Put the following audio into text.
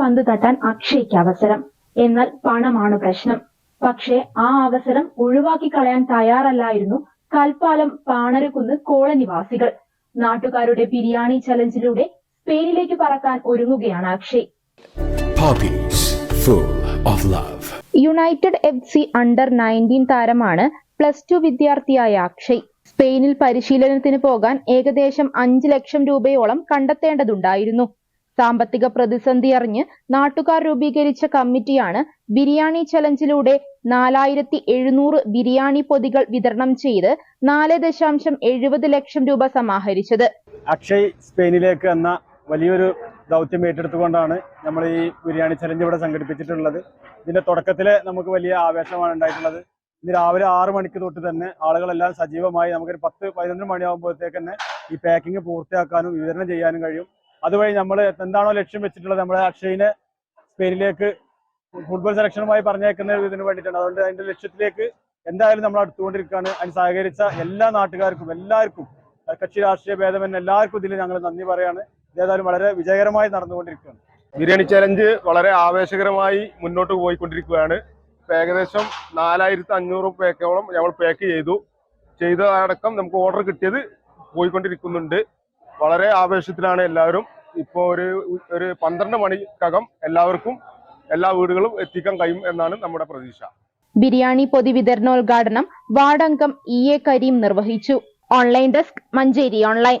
പന്ത് തട്ടാൻ അക്ഷയ്ക്ക് അവസരം. എന്നാൽ പണമാണ് പ്രശ്നം. പക്ഷേ ആ അവസരം ഒഴിവാക്കി കളയാൻ തയ്യാറല്ലായിരുന്നു കൽപ്പാലം പാണരക്കുന്ന് കോളനിവാസികൾ. നാട്ടുകാരുടെ ബിരിയാണി ചലഞ്ചിലൂടെ സ്പെയിനിലേക്ക് പറക്കാൻ ഒരുങ്ങുകയാണ് Akshay. United F C under nineteen താരമാണ് പ്ലസ് ടു വിദ്യാർത്ഥിയായ അക്ഷയ്. സ്പെയിനിൽ പരിശീലനത്തിന് പോകാൻ ഏകദേശം അഞ്ച് ലക്ഷം രൂപയോളം കണ്ടെത്തേണ്ടതുണ്ടായിരുന്നു. സാമ്പത്തിക പ്രതിസന്ധി അറിഞ്ഞ് നാട്ടുകാർ രൂപീകരിച്ച കമ്മിറ്റിയാണ് ബിരിയാണി ചലഞ്ചിലൂടെ നാലായിരത്തി എഴുന്നൂറ് ബിരിയാണി പൊതികൾ വിതരണം ചെയ്ത് നാല് ദശാംശം എഴുപത് ലക്ഷം രൂപ സമാഹരിച്ചത്. അക്ഷയ് സ്പെയിനിലേക്ക് എന്ന വലിയൊരു ദൗത്യം ഏറ്റെടുത്തുകൊണ്ടാണ് നമ്മൾ ഈ ബിരിയാണി ചലഞ്ച് ഇവിടെ സംഘടിപ്പിച്ചിട്ടുള്ളത്. ഇതിന്റെ തുടക്കത്തിലെ നമുക്ക് വലിയ ആവേശമാണ് ഉണ്ടായിട്ടുള്ളത്. ഇന്ന് രാവിലെ ആറ് മണിക്ക് തൊട്ട് തന്നെ ആളുകളെല്ലാം സജീവമായി നമുക്കൊരു പത്ത് പതിനൊന്ന് മണിയാകുമ്പോഴത്തേക്ക് തന്നെ ഈ പാക്കിംഗ് പൂർത്തിയാക്കാനും വിതരണം ചെയ്യാനും കഴിയും. അതുവഴി നമ്മൾ എന്താണോ ലക്ഷ്യം വെച്ചിട്ടുള്ളത് നമ്മുടെ അക്ഷയിനെ സ്പെയിനിലേക്ക് ഫുട്ബോൾ സെലക്ഷനുമായി പറഞ്ഞേക്കുന്ന ഇതിന് വേണ്ടിയിട്ടാണ്. അതുകൊണ്ട് അതിന്റെ ലക്ഷ്യത്തിലേക്ക് എന്തായാലും നമ്മൾ അടുത്തുകൊണ്ടിരിക്കുകയാണ്. അതിന് സഹകരിച്ച എല്ലാ നാട്ടുകാർക്കും എല്ലാവർക്കും കക്ഷി രാഷ്ട്രീയ ഭേദമെന്ന് എല്ലാവർക്കും ഇതിൽ ഞങ്ങൾ നന്ദി പറയാണ്. ഇതേതായാലും വളരെ വിജയകരമായി നടന്നുകൊണ്ടിരിക്കുകയാണ്. ബിരിയാണി ചലഞ്ച് വളരെ ആവേശകരമായി മുന്നോട്ട് പോയിക്കൊണ്ടിരിക്കുകയാണ്. ഏകദേശം നാലായിരത്തി അഞ്ഞൂറ് പേക്കോളം ഞങ്ങൾ പാക്ക് ചെയ്തു. ചെയ്തതടക്കം നമുക്ക് ഓർഡർ കിട്ടിയത് പോയിക്കൊണ്ടിരിക്കുന്നുണ്ട്. വളരെ ആവേശത്തിലാണ് എല്ലാവരും. ഇപ്പോൾ ഒരു ഒരു പന്ത്രണ്ട് മണിക്കകം എല്ലാവർക്കും എല്ലാ വീടുകളും എത്തിക്കാൻ കഴിയും എന്നാണ് നമ്മുടെ പ്രതീക്ഷ. ബിരിയാണി പൊതി വിതരണോദ്ഘാടനം വാർഡംഗം ഇ എ കരീം നിർവഹിച്ചു. Online desk Manjeri online.